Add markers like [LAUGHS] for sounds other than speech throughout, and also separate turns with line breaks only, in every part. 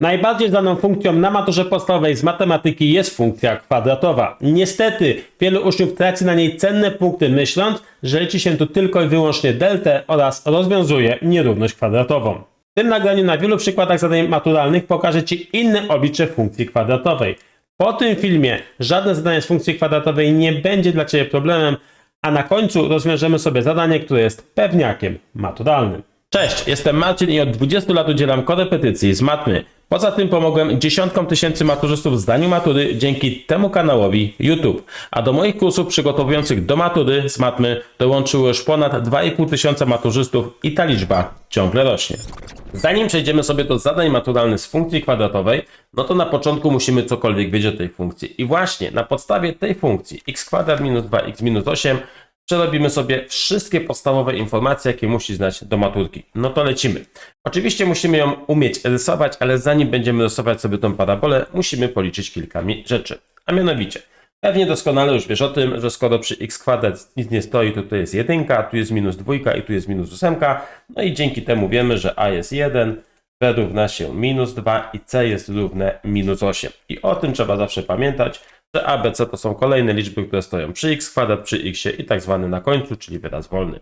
Najbardziej znaną funkcją na maturze podstawowej z matematyki jest funkcja kwadratowa. Niestety, wielu uczniów traci na niej cenne punkty, myśląc, że liczy się tu tylko i wyłącznie deltę oraz rozwiązuje nierówność kwadratową. W tym nagraniu na wielu przykładach zadań maturalnych pokażę Ci inne oblicze funkcji kwadratowej. Po tym filmie żadne zadanie z funkcji kwadratowej nie będzie dla Ciebie problemem, a na końcu rozwiążemy sobie zadanie, które jest pewniakiem maturalnym. Cześć, jestem Marcin i od 20 lat udzielam korepetycji z matmy. Poza tym pomogłem dziesiątkom tysięcy maturzystów w zdaniu matury dzięki temu kanałowi YouTube. A do moich kursów przygotowujących do matury z matmy dołączyło już ponad 2,5 tysiąca maturzystów i ta liczba ciągle rośnie. Zanim przejdziemy sobie do zadań maturalnych z funkcji kwadratowej, no to na początku musimy cokolwiek wiedzieć o tej funkcji. I właśnie na podstawie tej funkcji x kwadrat minus 2x minus 8 przerobimy sobie wszystkie podstawowe informacje, jakie musi znać do maturki. No to lecimy. Oczywiście musimy ją umieć rysować, ale zanim będziemy rysować sobie tą parabolę, musimy policzyć kilka rzeczy. A mianowicie, pewnie doskonale już wiesz o tym, że skoro przy x kwadrat nic nie stoi, to tu jest jedynka, tu jest minus dwójka i tu jest minus ósemka. No i dzięki temu wiemy, że a jest 1, b równa się minus 2 i c jest równe minus 8. I o tym trzeba zawsze pamiętać, że a, b, c to są kolejne liczby, które stoją przy x kwadrat, przy x i tak zwany na końcu, czyli wyraz wolny.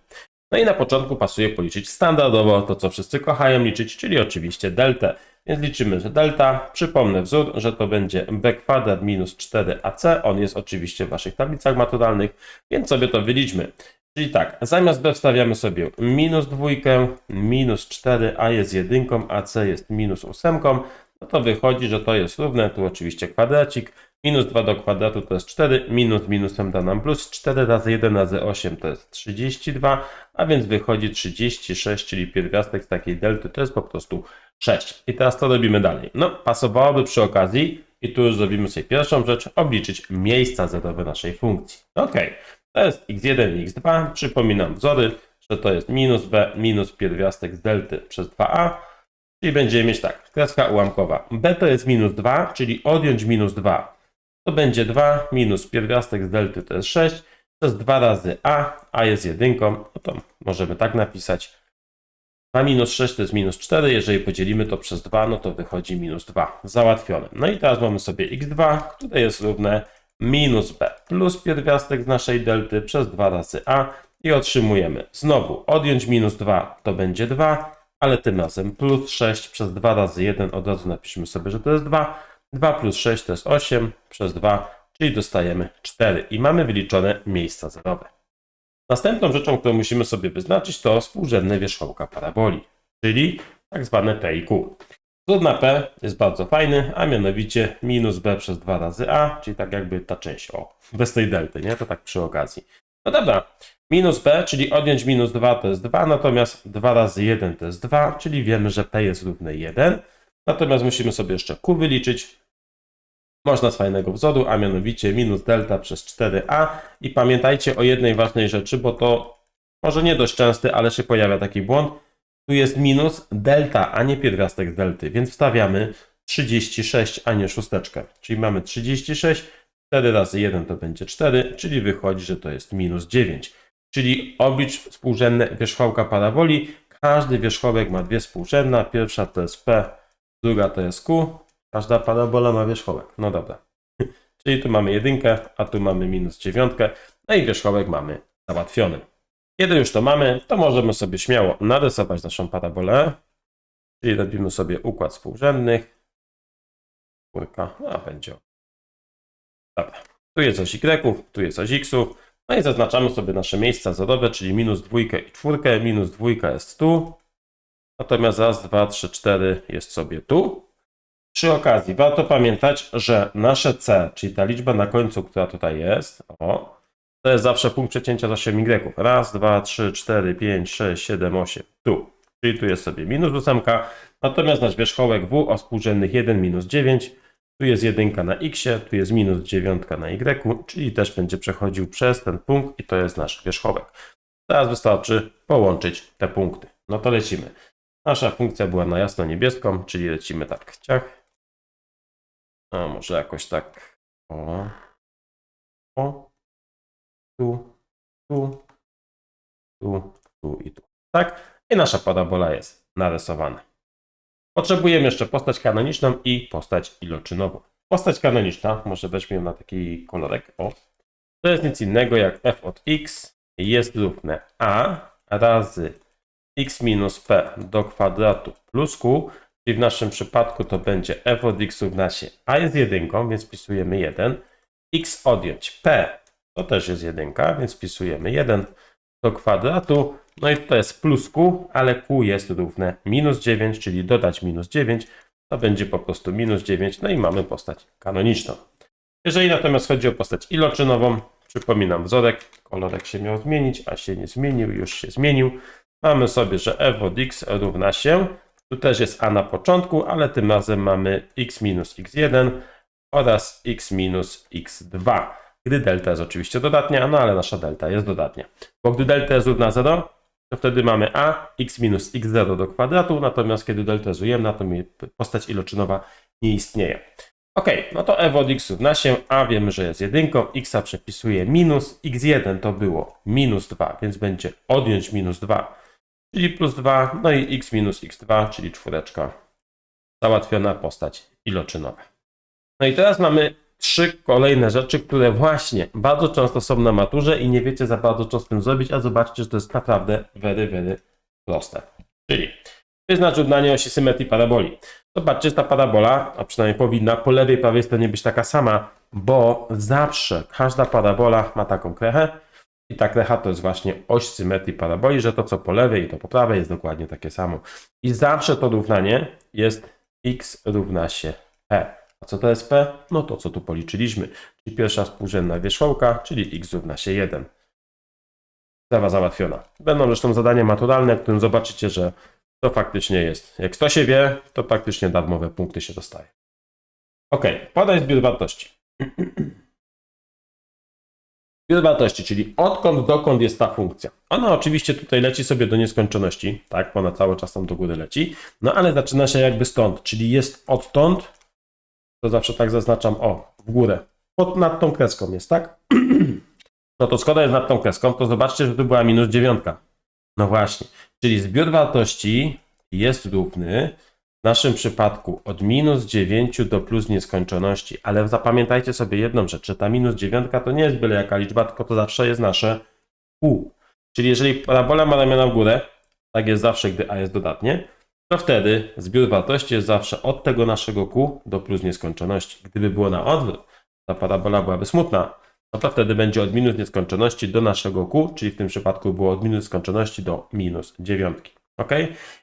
No i na początku pasuje policzyć standardowo to, co wszyscy kochają liczyć, czyli oczywiście deltę. Więc liczymy, że delta, przypomnę wzór, że to będzie b kwadrat minus 4ac, on jest oczywiście w waszych tablicach maturalnych, więc sobie to wyliczmy. Czyli tak, zamiast b wstawiamy sobie minus dwójkę, minus 4, a jest jedynką, a c jest minus ósemką, no to wychodzi, że to jest równe, tu oczywiście kwadracik, minus 2 do kwadratu to jest 4, minus minusem da nam plus, 4 razy 1 razy 8 to jest 32, a więc wychodzi 36, czyli pierwiastek z takiej delty to jest po prostu 6. I teraz co robimy dalej? No, pasowałoby przy okazji, i tu już zrobimy sobie pierwszą rzecz, obliczyć miejsca zerowe naszej funkcji. Ok, to jest x1 i x2, przypominam wzory, że to jest minus b minus pierwiastek z delty przez 2a, Czyli będziemy mieć tak, kreska ułamkowa. B to jest minus 2, czyli odjąć minus 2. To będzie 2 minus pierwiastek z delty to jest 6 przez 2 razy a, a jest jedynką, no to możemy tak napisać. 2 minus 6 to jest minus 4, jeżeli podzielimy to przez 2, no to wychodzi minus 2. Załatwione. No i teraz mamy sobie x2, które jest równe minus b plus pierwiastek z naszej delty przez 2 razy a i otrzymujemy znowu odjąć minus 2 to będzie 2, ale tym razem plus 6 przez 2 razy 1, od razu napiszmy sobie, że to jest 2. 2 plus 6 to jest 8 przez 2, czyli dostajemy 4 i mamy wyliczone miejsca zerowe. Następną rzeczą, którą musimy sobie wyznaczyć to współrzędne wierzchołka paraboli, czyli tak zwane P i Q. Wzór na P jest bardzo fajny, a mianowicie minus B przez 2 razy A, czyli tak jakby ta część, o, bez tej delty, nie? To tak przy okazji. No dobra, minus b, czyli odjąć minus 2 to jest 2, natomiast 2 razy 1 to jest 2, czyli wiemy, że p jest równe 1. Natomiast musimy sobie jeszcze q wyliczyć. Można z fajnego wzoru, a mianowicie minus delta przez 4a. I pamiętajcie o jednej ważnej rzeczy, bo to może nie dość częsty, ale się pojawia taki błąd. Tu jest minus delta, a nie pierwiastek z delty, więc wstawiamy 36, a nie szósteczkę. Czyli mamy 36, 4 razy 1 to będzie 4, czyli wychodzi, że to jest minus 9. Czyli oblicz współrzędne wierzchołka paraboli. Każdy wierzchołek ma dwie współrzędne. Pierwsza to jest P, druga to jest Q. Każda parabola ma wierzchołek. No dobra. [LAUGHS] Czyli tu mamy jedynkę, a tu mamy minus dziewiątkę. No i wierzchołek mamy załatwiony. Kiedy już to mamy, to możemy sobie śmiało narysować naszą parabolę. Czyli robimy sobie układ współrzędnych. Czwórka, a będzie Dobra. Tu jest oś Y, tu jest oś X. No i zaznaczamy sobie nasze miejsca zerowe, czyli minus dwójkę i czwórkę. Minus dwójka jest tu. Natomiast raz, dwa, trzy, cztery jest sobie tu. Przy okazji warto pamiętać, że nasze C, czyli ta liczba na końcu, która tutaj jest, o, to jest zawsze punkt przecięcia z 8 Y. Raz, dwa, trzy, cztery, pięć, sześć, siedem, osiem. Tu. Czyli tu jest sobie minus ósemka. Natomiast nasz wierzchołek W o współrzędnych 1 minus 9 tu jest jedynka na x, tu jest minus dziewiątka na y, czyli też będzie przechodził przez ten punkt i to jest nasz wierzchołek. Teraz wystarczy połączyć te punkty. No to lecimy. Nasza funkcja była na jasno niebieską, czyli lecimy tak ciach. A może jakoś tak. O. O. Tu, tu, tu, tu i tu. Tak? I nasza parabola jest narysowana. Potrzebujemy jeszcze postać kanoniczną i postać iloczynową. Postać kanoniczna, może weźmy ją na taki kolorek, o. To jest nic innego jak f od x jest równe a razy x minus p do kwadratu plus q, czyli w naszym przypadku to będzie f od x równa się a jest jedynką, więc wpisujemy 1, x odjąć p to też jest jedynka, więc wpisujemy 1 do kwadratu, no i to jest plus q, ale q jest równe minus 9, czyli dodać minus 9, to będzie po prostu minus 9, no i mamy postać kanoniczną. Jeżeli natomiast chodzi o postać iloczynową, przypominam wzorek, kolorek się miał zmienić, a się nie zmienił, już się zmienił. Mamy sobie, że f od x równa się, tu też jest a na początku, ale tym razem mamy x minus x1 oraz x minus x2, gdy delta jest oczywiście dodatnia, no ale nasza delta jest dodatnia. Bo gdy delta jest równa 0, to wtedy mamy a x minus x0 do kwadratu, natomiast kiedy delta jest ujemna, to mi postać iloczynowa nie istnieje. Ok, no to f od x równa się, a wiemy, że jest jedynką, x przepisuje minus, x1 to było minus 2, więc będzie odjąć minus 2, czyli plus 2, no i x minus x2, czyli czwóreczka. Załatwiona postać iloczynowa. No i teraz mamy trzy kolejne rzeczy, które właśnie bardzo często są na maturze i nie wiecie za bardzo co z tym zrobić, a zobaczcie, że to jest naprawdę very, very proste. Czyli wyznacz równanie osi symetrii paraboli. Zobaczcie, że ta parabola, a przynajmniej powinna po lewej prawej stronie być taka sama, bo zawsze każda parabola ma taką krechę i ta krecha to jest właśnie oś symetrii paraboli, że to co po lewej i to po prawej jest dokładnie takie samo. I zawsze to równanie jest x równa się p. A co to jest p? No to co tu policzyliśmy, czyli pierwsza współrzędna wierzchołka, czyli x równa się 1. Sprawa załatwiona. Będą zresztą zadania maturalne, w którym zobaczycie, że to faktycznie jest. Jak kto się wie, to praktycznie darmowe punkty się dostaje. Ok, podaj zbiór wartości. [CLEARS THROAT] Zbiór wartości, czyli odkąd dokąd jest ta funkcja. Ona oczywiście tutaj leci sobie do nieskończoności, tak, ona cały czas tam do góry leci, no ale zaczyna się jakby stąd, czyli jest odtąd, to zawsze tak zaznaczam, o, w górę, pod, nad tą kreską jest, tak? [CLEARS THROAT] No to skoro jest nad tą kreską, to zobaczcie, że tu była minus dziewiątka. No właśnie, czyli zbiór wartości jest równy w naszym przypadku od minus 9 do plus nieskończoności, ale zapamiętajcie sobie jedną rzecz, że ta minus 9 to nie jest byle jaka liczba, tylko to zawsze jest nasze q. Czyli jeżeli parabola ma ramiona w górę, tak jest zawsze, gdy a jest dodatnie, to wtedy zbiór wartości jest zawsze od tego naszego q do plus nieskończoności. Gdyby było na odwrót, ta parabola byłaby smutna, no to wtedy będzie od minus nieskończoności do naszego q, czyli w tym przypadku było od minus nieskończoności do minus dziewiątki. Ok?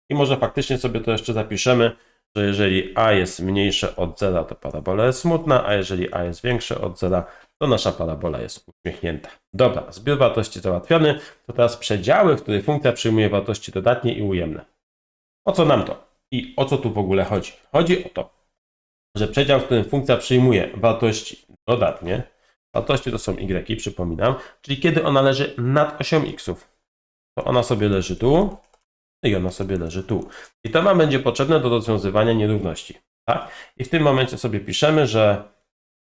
I może faktycznie sobie to jeszcze zapiszemy, że jeżeli a jest mniejsze od zera, to parabola jest smutna, a jeżeli a jest większe od zera, to nasza parabola jest uśmiechnięta. Dobra, zbiór wartości załatwiony, to teraz przedziały, w których funkcja przyjmuje wartości dodatnie i ujemne. O co nam to? I o co tu w ogóle chodzi? Chodzi o to, że przedział, w którym funkcja przyjmuje wartości dodatnie, wartości to są y, przypominam, czyli kiedy ona leży nad osią xów, to ona sobie leży tu i ona sobie leży tu. I to nam będzie potrzebne do rozwiązywania nierówności. Tak? I w tym momencie sobie piszemy, że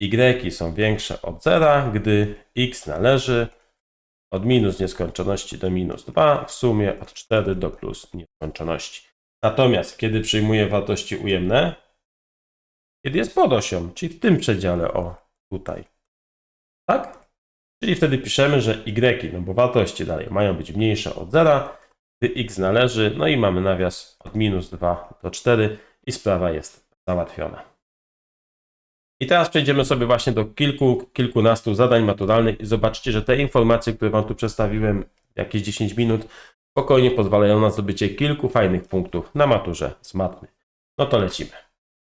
y są większe od zera, gdy x należy od minus nieskończoności do minus 2, w sumie od 4 do plus nieskończoności. Natomiast kiedy przyjmuje wartości ujemne, kiedy jest pod osią, czyli w tym przedziale, o tutaj. Tak? Czyli wtedy piszemy, że y, no bo wartości dalej mają być mniejsze od zera, gdy x należy, no i mamy nawias od minus 2 do 4 i sprawa jest załatwiona. I teraz przejdziemy sobie właśnie do kilku, kilkunastu zadań maturalnych i zobaczcie, że te informacje, które Wam tu przedstawiłem jakieś 10 minut, spokojnie pozwalają na zdobycie kilku fajnych punktów na maturze z matmy. No to lecimy.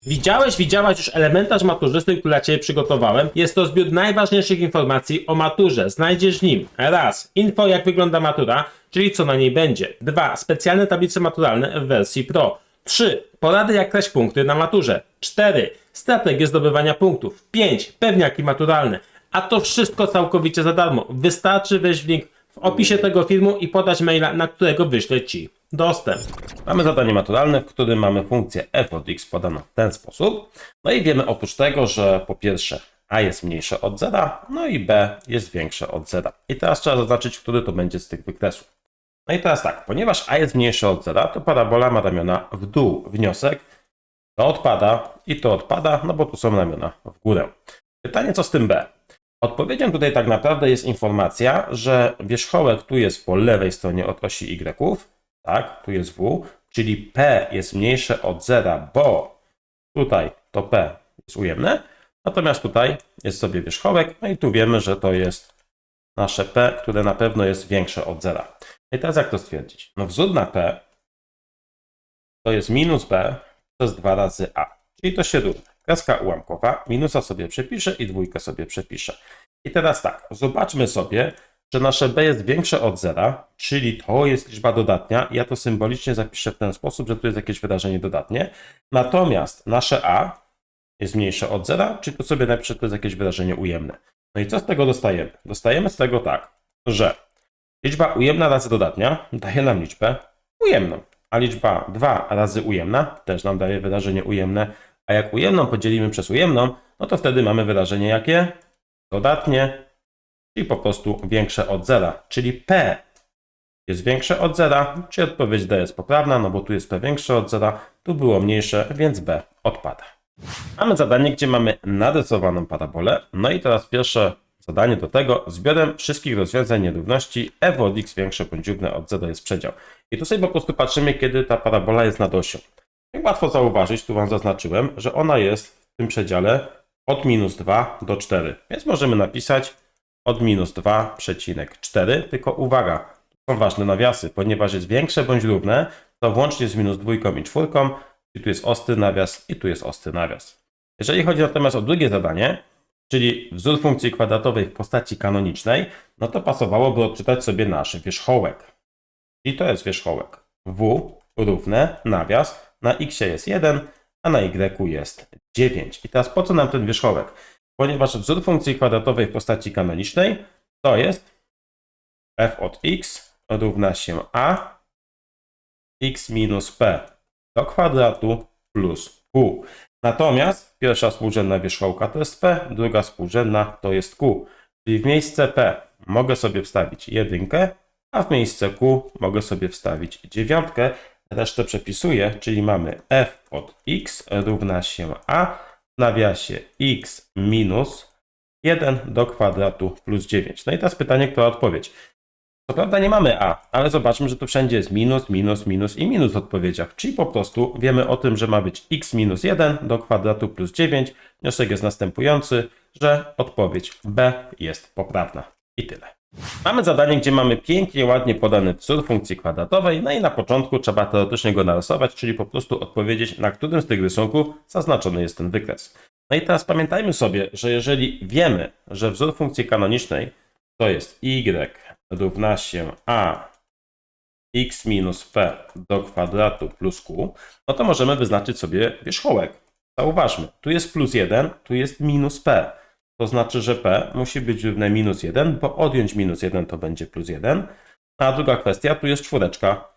Widziałeś, widziałaś już elementarz maturzysty, który dla Ciebie przygotowałem. Jest to zbiór najważniejszych informacji o maturze. Znajdziesz w nim raz info jak wygląda matura, czyli co na niej będzie. Dwa specjalne tablice maturalne w wersji Pro. 3. Porady jak kraść punkty na maturze. 4. Strategie zdobywania punktów. 5. Pewniaki maturalne. A to wszystko całkowicie za darmo. Wystarczy wejść w link w opisie tego filmu i podać maila, na którego wyślę Ci dostęp. Mamy zadanie maturalne, w którym mamy funkcję od x podaną w ten sposób. No i wiemy oprócz tego, że po pierwsze a jest mniejsze od zera, no i b jest większe od zera. I teraz trzeba zaznaczyć, który to będzie z tych wykresów. No i teraz tak, ponieważ a jest mniejsze od zera, to parabola ma ramiona w dół. Wniosek, To odpada i to odpada, no bo tu są ramiona w górę. Pytanie, co z tym b? Odpowiedzią tutaj tak naprawdę jest informacja, że wierzchołek tu jest po lewej stronie od osi y, tak, tu jest w, czyli p jest mniejsze od zera, bo tutaj to p jest ujemne, natomiast tutaj jest sobie wierzchołek, no i tu wiemy, że to jest nasze p, które na pewno jest większe od zera. I teraz jak to stwierdzić? No wzór na p to jest minus b przez 2 razy a, czyli to się równa. Kreska ułamkowa, minusa sobie przepiszę i dwójkę sobie przepiszę. I teraz tak, zobaczmy sobie, że nasze b jest większe od zera, czyli to jest liczba dodatnia. Ja to symbolicznie zapiszę w ten sposób, że tu jest jakieś wyrażenie dodatnie. Natomiast nasze a jest mniejsze od zera, czyli tu sobie napiszę, to jest jakieś wyrażenie ujemne. No i co z tego dostajemy? Dostajemy z tego tak, że liczba ujemna razy dodatnia daje nam liczbę ujemną, a liczba 2 razy ujemna też nam daje wyrażenie ujemne, a jak ujemną podzielimy przez ujemną, no to wtedy mamy wyrażenie jakie? Dodatnie, czyli po prostu większe od zera, czyli P jest większe od zera, czyli odpowiedź D jest poprawna, no bo tu jest P większe od zera, tu było mniejsze, więc B odpada. Mamy zadanie, gdzie mamy narysowaną parabolę, no i teraz pierwsze zadanie do tego, zbiorem wszystkich rozwiązań nierówności f od x większe bądź równe od 0 jest przedział. I tu sobie po prostu patrzymy, kiedy ta parabola jest nad osią. Jak łatwo zauważyć, tu Wam zaznaczyłem, że ona jest w tym przedziale od minus 2 do 4. Więc możemy napisać od minus 2,4, tylko uwaga, są ważne nawiasy, ponieważ jest większe bądź równe, to włącznie z minus 2 i 4, i tu jest ostry nawias i tu jest ostry nawias. Jeżeli chodzi natomiast o drugie zadanie, czyli wzór funkcji kwadratowej w postaci kanonicznej, no to pasowałoby odczytać sobie nasz wierzchołek. I to jest wierzchołek. W równe nawias na x jest 1, a na y jest 9. I teraz po co nam ten wierzchołek? Ponieważ wzór funkcji kwadratowej w postaci kanonicznej to jest f od x równa się a x minus p do kwadratu plus q. Natomiast pierwsza współrzędna wierzchołka to jest p, druga współrzędna to jest q. Czyli w miejsce p mogę sobie wstawić jedynkę, a w miejsce q mogę sobie wstawić dziewiątkę. Resztę przepisuję, czyli mamy f od x równa się a w nawiasie x minus 1 do kwadratu plus 9. No i teraz pytanie, która odpowiedź? Co prawda nie mamy a, ale zobaczmy, że tu wszędzie jest minus, minus, minus i minus w odpowiedziach. Czyli po prostu wiemy o tym, że ma być x minus 1 do kwadratu plus 9. Wniosek jest następujący, że odpowiedź B jest poprawna. I tyle. Mamy zadanie, gdzie mamy pięknie, ładnie podany wzór funkcji kwadratowej, no i na początku trzeba teoretycznie go narysować, czyli po prostu odpowiedzieć, na którym z tych rysunków zaznaczony jest ten wykres. No i teraz pamiętajmy sobie, że jeżeli wiemy, że wzór funkcji kanonicznej to jest y równa się a x minus p do kwadratu plus q, no to możemy wyznaczyć sobie wierzchołek. Zauważmy, tu jest plus 1, tu jest minus p. To znaczy, że p musi być równe minus 1, bo odjąć minus 1 to będzie plus 1. A druga kwestia, tu jest czwóreczka,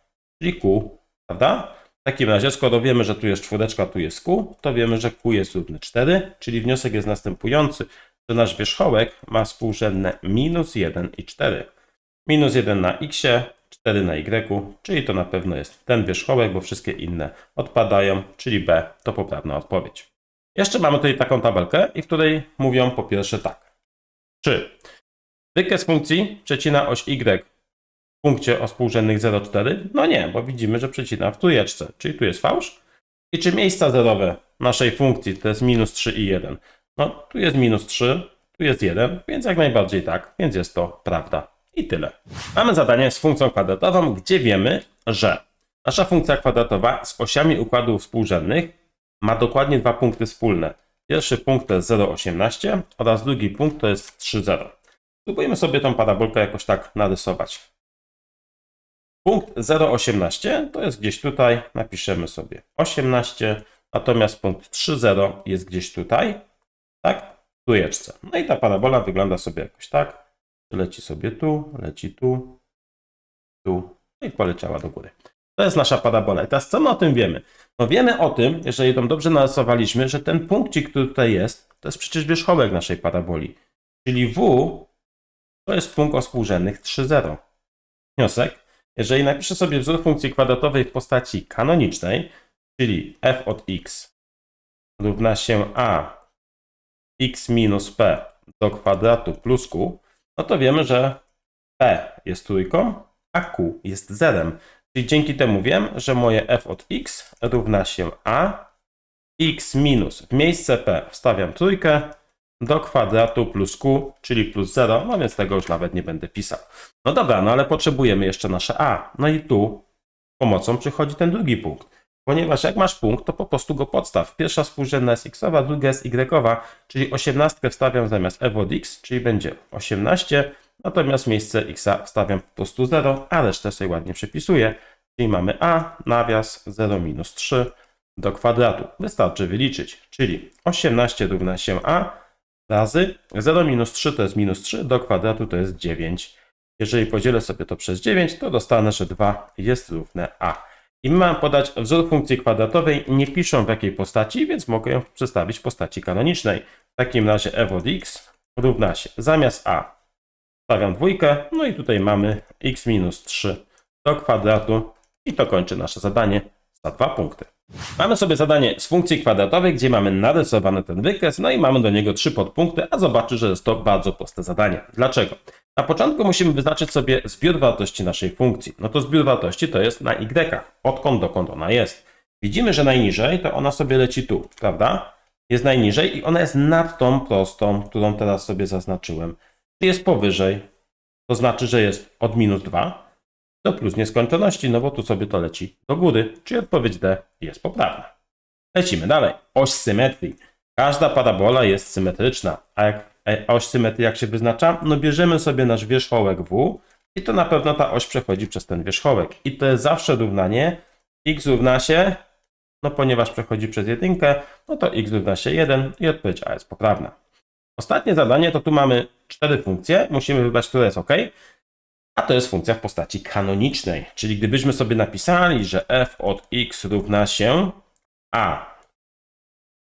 czyli q, prawda? W takim razie, skoro wiemy, że tu jest czwóreczka, tu jest q, to wiemy, że q jest równy 4, czyli wniosek jest następujący, że nasz wierzchołek ma współrzędne minus 1 i 4. Minus 1 na x, 4 na y, czyli to na pewno jest ten wierzchołek, bo wszystkie inne odpadają, czyli B to poprawna odpowiedź. Jeszcze mamy tutaj taką tabelkę, i w której mówią po pierwsze tak. Czy wykres funkcji przecina oś y w punkcie o współrzędnych 0,4? No nie, bo widzimy, że przecina w trójeczce, czyli tu jest fałsz. I czy miejsca zerowe naszej funkcji to jest minus 3 i 1? No tu jest minus 3, tu jest 1, więc jak najbardziej tak, więc jest to prawda. I tyle. Mamy zadanie z funkcją kwadratową, gdzie wiemy, że nasza funkcja kwadratowa z osiami układów współrzędnych ma dokładnie dwa punkty wspólne. Pierwszy punkt to jest 0,18 oraz drugi punkt to jest 3,0. Spróbujemy sobie tą parabolkę jakoś tak narysować. Punkt 0,18 to jest gdzieś tutaj, napiszemy sobie 18, natomiast punkt 3,0 jest gdzieś tutaj, tak, w trójeczce. No i ta parabola wygląda sobie jakoś tak. Leci sobie tu, leci tu, tu no i poleciała do góry. To jest nasza parabola. I teraz co my o tym wiemy? No wiemy o tym, jeżeli ją dobrze narysowaliśmy, że ten punkcik, który tutaj jest, to jest przecież wierzchołek naszej paraboli. Czyli W to jest punkt o współrzędnych 3,0. Wniosek, jeżeli napiszę sobie wzór funkcji kwadratowej w postaci kanonicznej, czyli f od x równa się a x minus p do kwadratu plus q, no to wiemy, że p jest trójką, a q jest zerem. Czyli dzięki temu wiem, że moje f od x równa się a x minus w miejsce p wstawiam trójkę do kwadratu plus q, czyli plus 0, no więc tego już nawet nie będę pisał. No dobra, no ale potrzebujemy jeszcze nasze a. No i tu pomocą przychodzi ten drugi punkt. Ponieważ jak masz punkt, to po prostu go podstaw. Pierwsza współrzędna jest xowa, druga jest y, czyli 18 wstawiam zamiast f od x, czyli będzie 18, natomiast miejsce x wstawiam po prostu 0, a resztę sobie ładnie przepisuję. Czyli mamy a, nawias 0 minus 3 do kwadratu. Wystarczy wyliczyć, czyli 18 równa się a razy 0 minus 3 to jest minus 3, do kwadratu to jest 9. Jeżeli podzielę sobie to przez 9, to dostanę, że 2 jest równe a. I mam podać wzór funkcji kwadratowej, nie piszą w jakiej postaci, więc mogę ją przedstawić w postaci kanonicznej. W takim razie f od x równa się zamiast a stawiam dwójkę, no i tutaj mamy x minus 3 do kwadratu i to kończy nasze zadanie za dwa punkty. Mamy sobie zadanie z funkcji kwadratowej, gdzie mamy narysowany ten wykres, no i mamy do niego trzy podpunkty, a zobaczy, że jest to bardzo proste zadanie. Dlaczego? Na początku musimy wyznaczyć sobie zbiór wartości naszej funkcji. No to zbiór wartości to jest na y, odkąd dokąd ona jest. Widzimy, że najniżej to ona sobie leci tu, prawda? Jest najniżej i ona jest nad tą prostą, którą teraz sobie zaznaczyłem. Czy jest powyżej, to znaczy, że jest od minus 2 do plus nieskończoności, no bo tu sobie to leci do góry, czyli odpowiedź D jest poprawna. Lecimy dalej. Oś symetrii. Każda parabola jest symetryczna, a jak oś symetrii jak się wyznacza? No bierzemy sobie nasz wierzchołek W i to na pewno ta oś przechodzi przez ten wierzchołek. I to jest zawsze równanie x równa się, no ponieważ przechodzi przez jedynkę, no to x równa się 1 i odpowiedź A jest poprawna. Ostatnie zadanie to tu mamy cztery funkcje, musimy wybrać, które jest OK. A to jest funkcja w postaci kanonicznej, czyli gdybyśmy sobie napisali, że f od x równa się a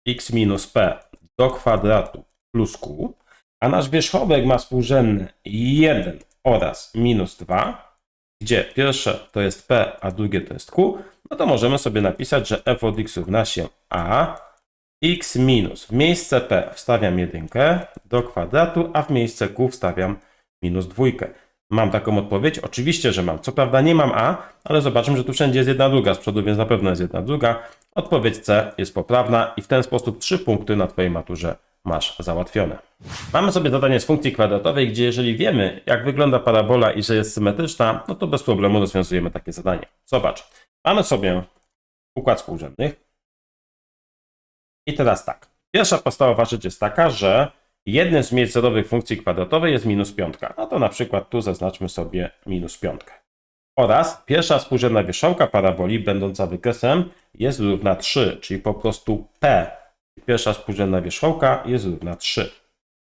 x minus p do kwadratu plus q, a nasz wierzchołek ma współrzędne 1 oraz minus 2, gdzie pierwsze to jest p, a drugie to jest q, no to możemy sobie napisać, że f od x równa się a x minus w miejsce p wstawiam jedynkę do kwadratu, a w miejsce q wstawiam minus dwójkę. Mam taką odpowiedź? Oczywiście, że mam. Co prawda nie mam A, ale zobaczymy, że tu wszędzie jest jedna druga z przodu, więc na pewno jest jedna druga. Odpowiedź C jest poprawna i w ten sposób trzy punkty na Twojej maturze masz załatwione. Mamy sobie zadanie z funkcji kwadratowej, gdzie jeżeli wiemy, jak wygląda parabola i że jest symetryczna, no to bez problemu rozwiązujemy takie zadanie. Zobacz, mamy sobie układ współrzędnych. I teraz tak. Pierwsza podstawowa rzecz jest taka, że jednym z miejsc zerowych funkcji kwadratowej jest minus piątka. No to na przykład tu zaznaczmy sobie minus piątkę. Oraz pierwsza współrzędna wierzchołka paraboli będąca wykresem jest równa 3, czyli po prostu P Pierwsza współrzędna wierzchołka jest równa 3.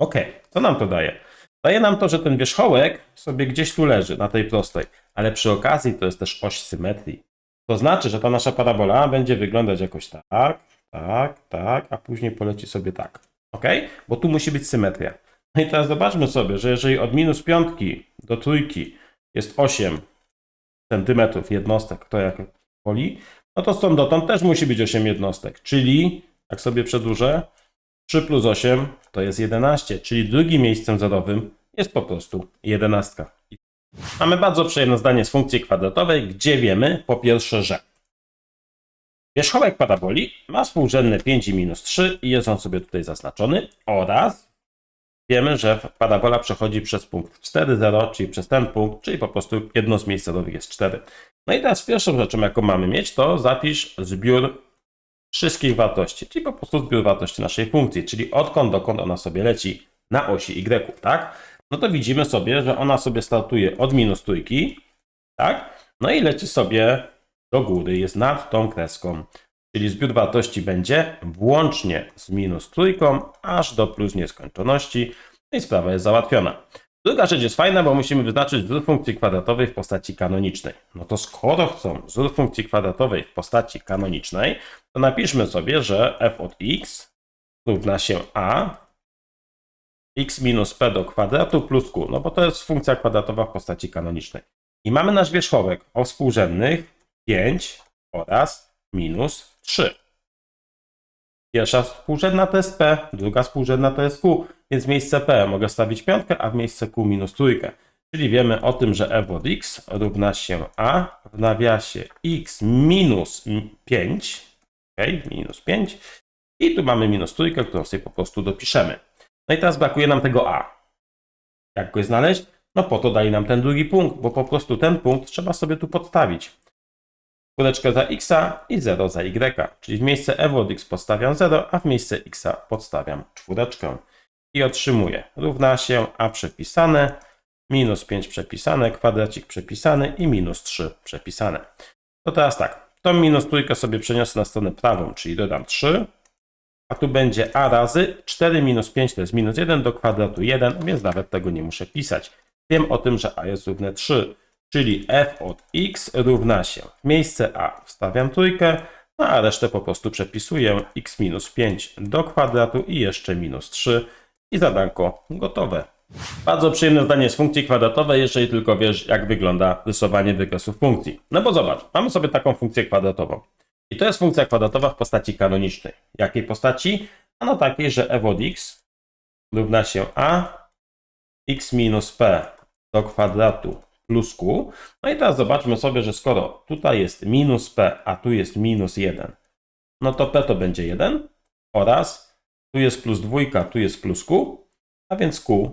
Ok, co nam to daje? Daje nam to, że ten wierzchołek sobie gdzieś tu leży, na tej prostej, ale przy okazji to jest też oś symetrii. To znaczy, że ta nasza parabola będzie wyglądać jakoś tak, tak, tak, a później poleci sobie tak. Ok? Bo tu musi być symetria. No i teraz zobaczmy sobie, że jeżeli od minus piątki do trójki jest 8 centymetrów jednostek, kto jak woli, no to stąd dotąd też musi być 8 jednostek, czyli jak sobie przedłużę, 3 plus 8 to jest 11, czyli drugim miejscem zerowym jest po prostu 11. Mamy bardzo przyjemne zdanie z funkcji kwadratowej, gdzie wiemy po pierwsze, że wierzchołek paraboli ma współrzędne 5 i minus 3 i jest on sobie tutaj zaznaczony oraz wiemy, że parabola przechodzi przez punkt 4, 0, czyli przez ten punkt, czyli po prostu jedno z miejsc zerowych jest 4. No i teraz pierwszą rzeczą, jaką mamy mieć, to zapisz zbiór wszystkich wartości, czyli po prostu zbiór wartości naszej funkcji, czyli odkąd dokąd ona sobie leci na osi y, tak? No to widzimy sobie, że ona sobie startuje od minus trójki, tak? No i leci sobie do góry, jest nad tą kreską. Czyli zbiór wartości będzie włącznie z minus trójką aż do plus nieskończoności. No i sprawa jest załatwiona. Druga rzecz jest fajna, bo musimy wyznaczyć wzór funkcji kwadratowej w postaci kanonicznej. No to skoro chcą wzór funkcji kwadratowej w postaci kanonicznej, to napiszmy sobie, że f od x równa się a x minus p do kwadratu plus q, no bo to jest funkcja kwadratowa w postaci kanonicznej. I mamy nasz wierzchołek o współrzędnych 5 oraz minus 3. Pierwsza współrzędna to jest P, druga współrzędna to jest Q, więc w miejsce P mogę stawić piątkę, a w miejsce Q minus trójkę. Czyli wiemy o tym, że f od x równa się a w nawiasie x minus 5, ok, minus 5 i tu mamy minus trójkę, którą sobie po prostu dopiszemy. No i teraz brakuje nam tego a. Jak go znaleźć? No po to dali nam ten drugi punkt, bo po prostu ten punkt trzeba sobie tu podstawić. Czwóreczkę za x i 0 za y, czyli w miejsce f od x podstawiam 0, a w miejsce x podstawiam czwóreczkę. I otrzymuję równa się a przepisane minus 5 przepisane, kwadracik przepisany i minus 3 przepisane. To teraz tak, tą minus trójkę sobie przeniosę na stronę prawą, czyli dodam 3, a tu będzie a razy 4 minus 5 to jest minus 1 do kwadratu 1, więc nawet tego nie muszę pisać. Wiem o tym, że a jest równe 3, czyli f od x równa się w miejsce a wstawiam trójkę, no a resztę po prostu przepisuję x minus 5 do kwadratu i jeszcze minus 3 i zadanko gotowe. Bardzo przyjemne zadanie z funkcji kwadratowej, jeżeli tylko wiesz, jak wygląda rysowanie wykresów funkcji. No bo zobacz, mamy sobie taką funkcję kwadratową. I to jest funkcja kwadratowa w postaci kanonicznej. Jakiej postaci? Ano takiej, że f od x równa się a x minus p do kwadratu plus q. No i teraz zobaczmy sobie, że skoro tutaj jest minus p, a tu jest minus 1, no to p to będzie 1 oraz tu jest plus dwójka, tu jest plus q, a więc q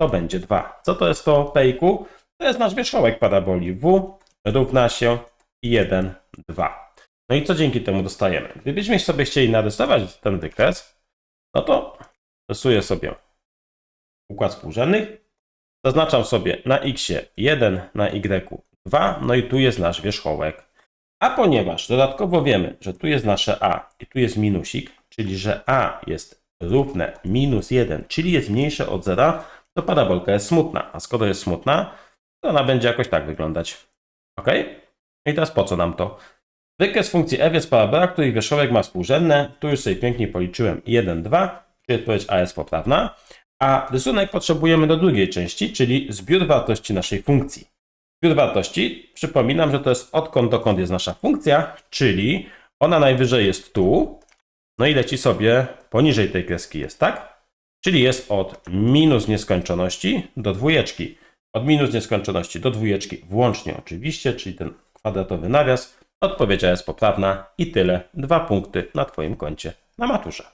to będzie 2. Co to jest to p q? To jest nasz wierzchołek paraboli w równa się 1, 2. No i co dzięki temu dostajemy? Gdybyśmy sobie chcieli narysować ten wykres, no to rysuję sobie układ współrzędnych. Zaznaczam sobie na x 1, na y 2, no i tu jest nasz wierzchołek. A ponieważ dodatkowo wiemy, że tu jest nasze a i tu jest minusik, czyli że a jest równe minus 1, czyli jest mniejsze od 0, to parabolka jest smutna. A skoro jest smutna, to ona będzie jakoś tak wyglądać. Ok? I teraz po co nam to? Wykres funkcji f jest parabola, której wierzchołek ma współrzędne. Tu już sobie pięknie policzyłem 1, 2, czyli odpowiedź A jest poprawna. A rysunek potrzebujemy do drugiej części, czyli zbiór wartości naszej funkcji. Zbiór wartości, przypominam, że to jest odkąd dokąd jest nasza funkcja, czyli ona najwyżej jest tu, no i leci sobie poniżej tej kreski jest, tak? Czyli jest od minus nieskończoności do dwójeczki. Od minus nieskończoności do dwójeczki włącznie oczywiście, czyli ten kwadratowy nawias. Odpowiedź jest poprawna i tyle. Dwa punkty na Twoim koncie na maturze.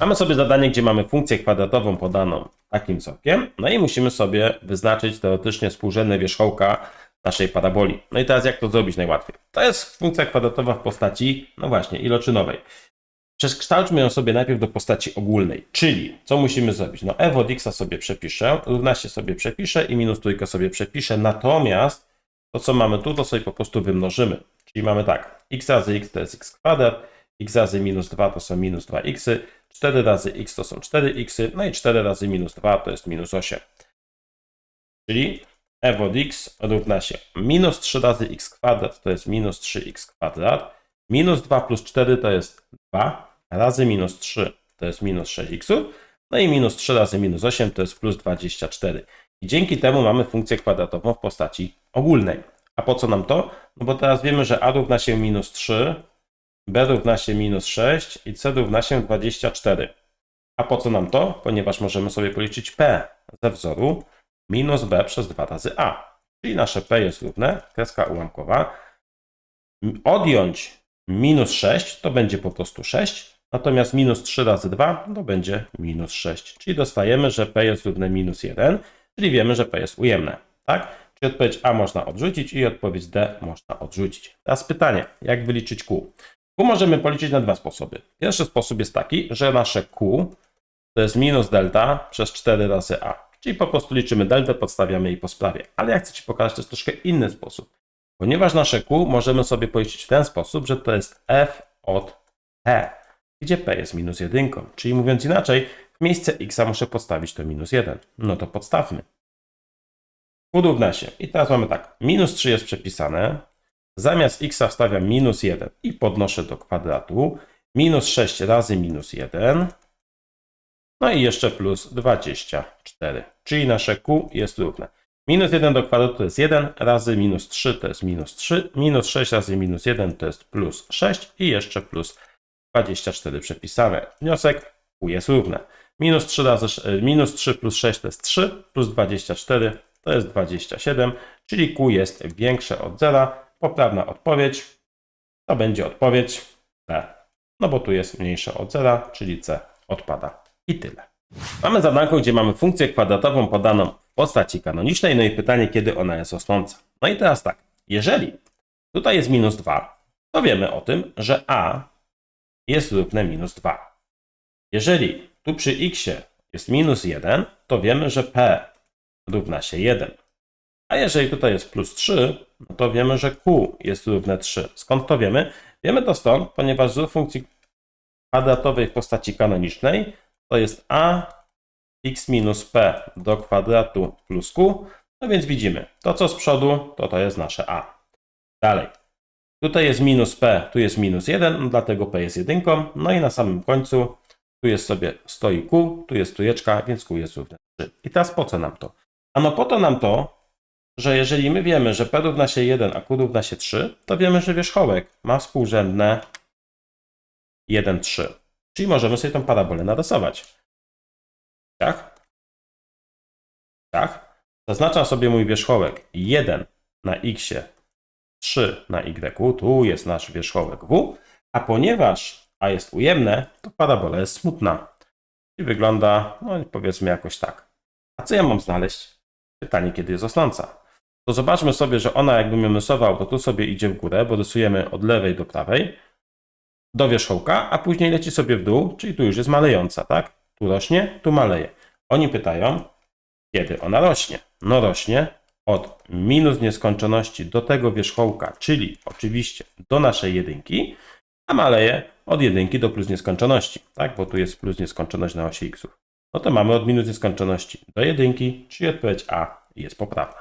Mamy sobie zadanie, gdzie mamy funkcję kwadratową podaną takim wzorkiem, no i musimy sobie wyznaczyć teoretycznie współrzędne wierzchołka naszej paraboli. No i teraz jak to zrobić najłatwiej? To jest funkcja kwadratowa w postaci, no właśnie, iloczynowej. Przekształćmy ją sobie najpierw do postaci ogólnej, czyli co musimy zrobić? No f od x sobie przepiszę, równa się sobie przepiszę i minus trójkę sobie przepiszę, natomiast to co mamy tu, to sobie po prostu wymnożymy. Czyli mamy tak, x razy x to jest x kwadrat, x razy minus 2 to są minus 2x, 4 razy x to są 4x, no i 4 razy minus 2 to jest minus 8. Czyli f od x równa się minus 3 razy x kwadrat to jest minus 3x kwadrat, minus 2 plus 4 to jest 2, razy minus 3 to jest minus 6x, no i minus 3 razy minus 8 to jest plus 24. I dzięki temu mamy funkcję kwadratową w postaci ogólnej. A po co nam to? No bo teraz wiemy, że a równa się minus 3, b równa się minus 6 i c równa się 24. A po co nam to? Ponieważ możemy sobie policzyć p ze wzoru minus b przez 2 razy a. Czyli nasze p jest równe, kreska ułamkowa, odjąć minus 6 to będzie po prostu 6, natomiast minus 3 razy 2 to będzie minus 6. Czyli dostajemy, że p jest równe minus 1, czyli wiemy, że p jest ujemne. Tak? Czyli odpowiedź A można odrzucić i odpowiedź D można odrzucić. Teraz pytanie, jak wyliczyć Q? Q możemy policzyć na dwa sposoby. Pierwszy sposób jest taki, że nasze Q to jest minus delta przez 4 razy A. Czyli po prostu liczymy deltę, podstawiamy jej po sprawie. Ale ja chcę Ci pokazać, to jest troszkę inny sposób. Ponieważ nasze Q możemy sobie policzyć w ten sposób, że to jest F od P, gdzie P jest minus jedynką. Czyli mówiąc inaczej, w miejsce X muszę podstawić to minus 1. No to podstawmy. Q równa się. I teraz mamy tak, minus 3 jest przepisane, zamiast x wstawiam minus 1 i podnoszę do kwadratu, minus 6 razy minus 1, no i jeszcze plus 24, czyli nasze q jest równe. Minus 1 do kwadratu to jest 1, razy minus 3 to jest minus 3, minus 6 razy minus 1 to jest plus 6 i jeszcze plus 24 przepisane. Wniosek Q jest równe. Minus 3, razy, sz- minus 3 plus 6 to jest 3, plus 24 to jest 27, czyli Q jest większe od zera. Poprawna odpowiedź to będzie odpowiedź B. No bo tu jest mniejsze od zera, czyli C odpada. I tyle. Mamy zadanko, gdzie mamy funkcję kwadratową podaną w postaci kanonicznej, no i pytanie, kiedy ona jest rosnąca. No i teraz tak, jeżeli tutaj jest minus 2, to wiemy o tym, że a jest równe minus 2. Jeżeli tu przy x jest minus 1, to wiemy, że p równa się 1. A jeżeli tutaj jest plus 3, no to wiemy, że q jest równe 3. Skąd to wiemy? Wiemy to stąd, ponieważ wzór funkcji kwadratowej w postaci kanonicznej to jest a x minus p do kwadratu plus q. No więc widzimy, to co z przodu, to to jest nasze a. Dalej. Tutaj jest minus p, tu jest minus 1, no dlatego p jest jedynką. No i na samym końcu tu jest sobie stoi q, tu jest trójeczka, więc q jest równe 3. I teraz po co nam to? Ano po to nam to, że jeżeli my wiemy, że p równa się 1, a q równa się 3, to wiemy, że wierzchołek ma współrzędne 1, 3. Czyli możemy sobie tą parabolę narysować. Tak? Tak? Zaznaczam sobie mój wierzchołek 1 na x, 3 na y. Tu jest nasz wierzchołek w. A ponieważ a jest ujemne, to parabola jest smutna. I wygląda, no powiedzmy jakoś tak. A co ja mam znaleźć? Pytanie, kiedy jest rosnąca. To zobaczmy sobie, że ona jakbym ją rysował, to tu sobie idzie w górę, bo rysujemy od lewej do prawej do wierzchołka, a później leci sobie w dół, czyli tu już jest malejąca, tak? Tu rośnie, tu maleje. Oni pytają, kiedy ona rośnie. No rośnie od minus nieskończoności do tego wierzchołka, czyli oczywiście do naszej jedynki, a maleje od jedynki do plus nieskończoności, tak? Bo tu jest plus nieskończoność na osi x. No to mamy od minus nieskończoności do jedynki, czyli odpowiedź A jest poprawna.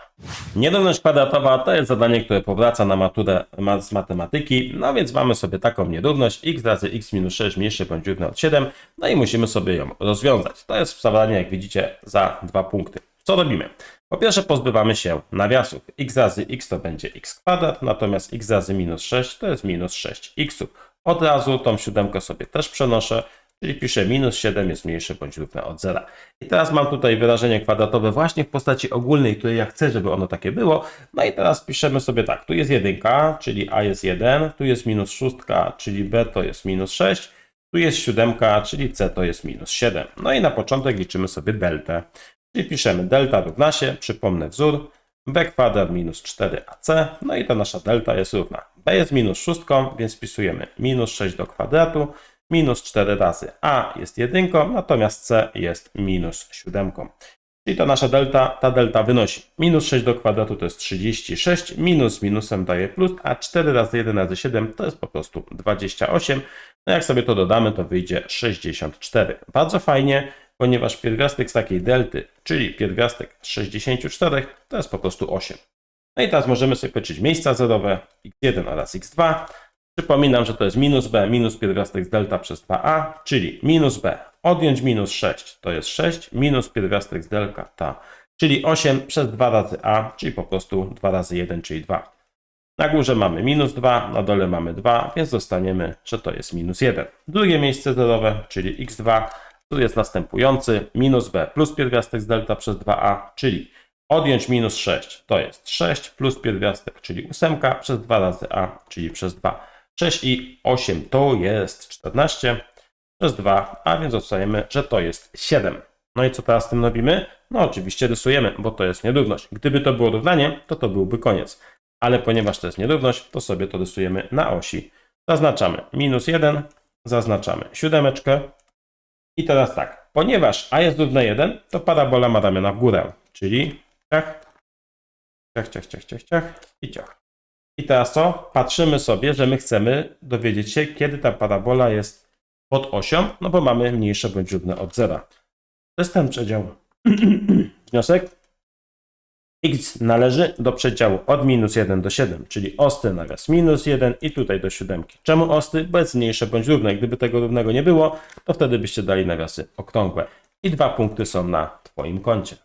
Nierówność kwadratowa to jest zadanie, które powraca na maturę ma- z matematyki, no więc mamy sobie taką nierówność x razy x minus 6 mniejsze bądź równe od 7, no i musimy sobie ją rozwiązać. To jest zadanie, jak widzicie, za dwa punkty. Co robimy? Po pierwsze pozbywamy się nawiasów. x razy x to będzie x kwadrat, natomiast x razy minus 6 to jest minus 6x. Od razu tą siódemkę sobie też przenoszę, czyli piszę minus 7 jest mniejsze bądź równe od zera. I teraz mam tutaj wyrażenie kwadratowe właśnie w postaci ogólnej, której ja chcę, żeby ono takie było. No i teraz piszemy sobie tak, tu jest jedynka, czyli a jest 1, tu jest minus szóstka, czyli b to jest minus 6, tu jest siódemka, czyli c to jest minus 7. No i na początek liczymy sobie deltę. Czyli piszemy delta równa się, przypomnę wzór, b kwadrat minus 4ac, no i ta nasza delta jest równa. b jest minus szóstką, więc wpisujemy minus 6 do kwadratu, minus 4 razy a jest jedynką, natomiast c jest minus siódemką. Czyli ta nasza delta, ta delta wynosi minus 6 do kwadratu to jest 36, minus minusem daje plus, a 4 razy 1 razy 7 to jest po prostu 28. No jak sobie to dodamy, to wyjdzie 64. Bardzo fajnie, ponieważ pierwiastek z takiej delty, czyli pierwiastek z 64, to jest po prostu 8. No i teraz możemy sobie policzyć miejsca zerowe x1 oraz x2. Przypominam, że to jest minus b minus pierwiastek z delta przez 2a, czyli minus b odjąć minus 6 to jest 6, minus pierwiastek z delta, czyli 8 przez 2 razy a, czyli po prostu 2 razy 1, czyli 2. Na górze mamy minus 2, na dole mamy 2, więc dostaniemy, że to jest minus 1. Drugie miejsce zerowe, czyli x2, tu jest następujący minus b plus pierwiastek z delta przez 2a, czyli odjąć minus 6 to jest 6 plus pierwiastek, czyli 8 przez 2 razy a, czyli przez 2. 6 i 8 to jest 14 przez 2, a więc dostajemy, że to jest 7. No i co teraz z tym robimy? No oczywiście rysujemy, bo to jest nierówność. Gdyby to było równanie, to to byłby koniec. Ale ponieważ to jest nierówność, to sobie to rysujemy na osi. Zaznaczamy minus 1, zaznaczamy siódemeczkę. I teraz tak, ponieważ a jest równe 1, to parabola ma ramiona w górę, czyli ciach, ciach, ciach, ciach, ciach, ciach i ciach. I teraz co? Patrzymy sobie, że my chcemy dowiedzieć się, kiedy ta parabola jest pod osią, no bo mamy mniejsze bądź równe od zera. To jest ten przedział. [CLEARS THROAT] Wniosek? X należy do przedziału od minus 1 do 7, czyli ostry nawias minus 1 i tutaj do siódemki. Czemu ostry? Bo jest mniejsze bądź równe. Gdyby tego równego nie było, to wtedy byście dali nawiasy okrągłe. I dwa punkty są na Twoim koncie.